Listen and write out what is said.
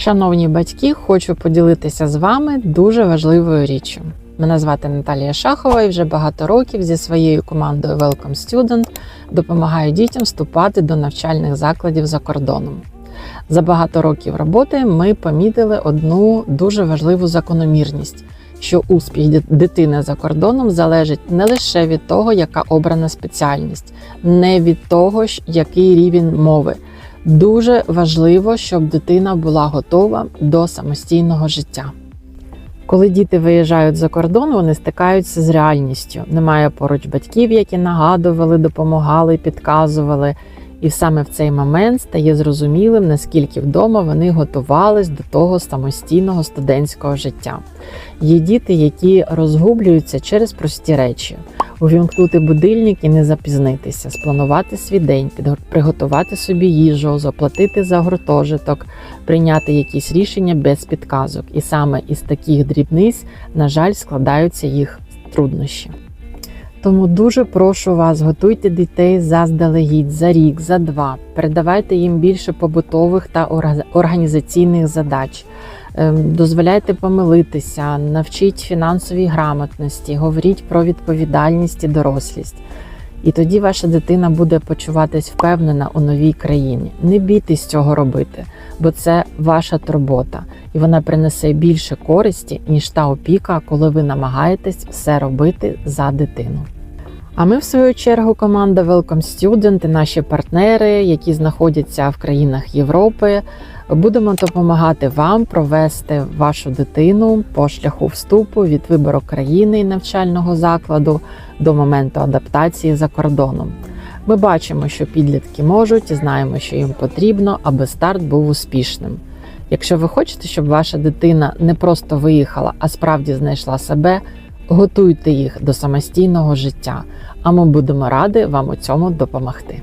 Шановні батьки, хочу поділитися з вами дуже важливою річчю. Мене звати Наталія Шахова і вже багато років зі своєю командою Welcome Student допомагаю дітям вступати до навчальних закладів за кордоном. За багато років роботи ми помітили одну дуже важливу закономірність, що успіх дитини за кордоном залежить не лише від того, яка обрана спеціальність, не від того, який рівень мови. Дуже важливо, щоб дитина була готова до самостійного життя. Коли діти виїжджають за кордон, вони стикаються з реальністю. Немає поруч батьків, які нагадували, допомагали, підказували. І саме в цей момент стає зрозумілим, наскільки вдома вони готувались до того самостійного студентського життя. Є діти, які розгублюються через прості речі: увімкнути будильник і не запізнитися, спланувати свій день, приготувати собі їжу, заплатити за гуртожиток, прийняти якісь рішення без підказок. І саме із таких дрібниць, на жаль, складаються їх труднощі. Тому дуже прошу вас, готуйте дітей заздалегідь за рік, за два. Передавайте їм більше побутових та організаційних задач. Ем, Дозволяйте помилитися, навчіть фінансовій грамотності, говоріть про відповідальність і дорослість. І тоді ваша дитина буде почуватись впевнена у новій країні. Не бійтесь цього робити, бо це ваша турбота, і вона принесе більше користі, ніж та опіка, коли ви намагаєтесь все робити за дитину. А ми, в свою чергу, команда Welcome Student і наші партнери, які знаходяться в країнах Європи, будемо допомагати вам провести вашу дитину по шляху вступу від вибору країни і навчального закладу до моменту адаптації за кордоном. Ми бачимо, що підлітки можуть і знаємо, що їм потрібно, аби старт був успішним. Якщо ви хочете, щоб ваша дитина не просто виїхала, а справді знайшла себе, готуйте їх до самостійного життя. А ми будемо раді вам у цьому допомогти.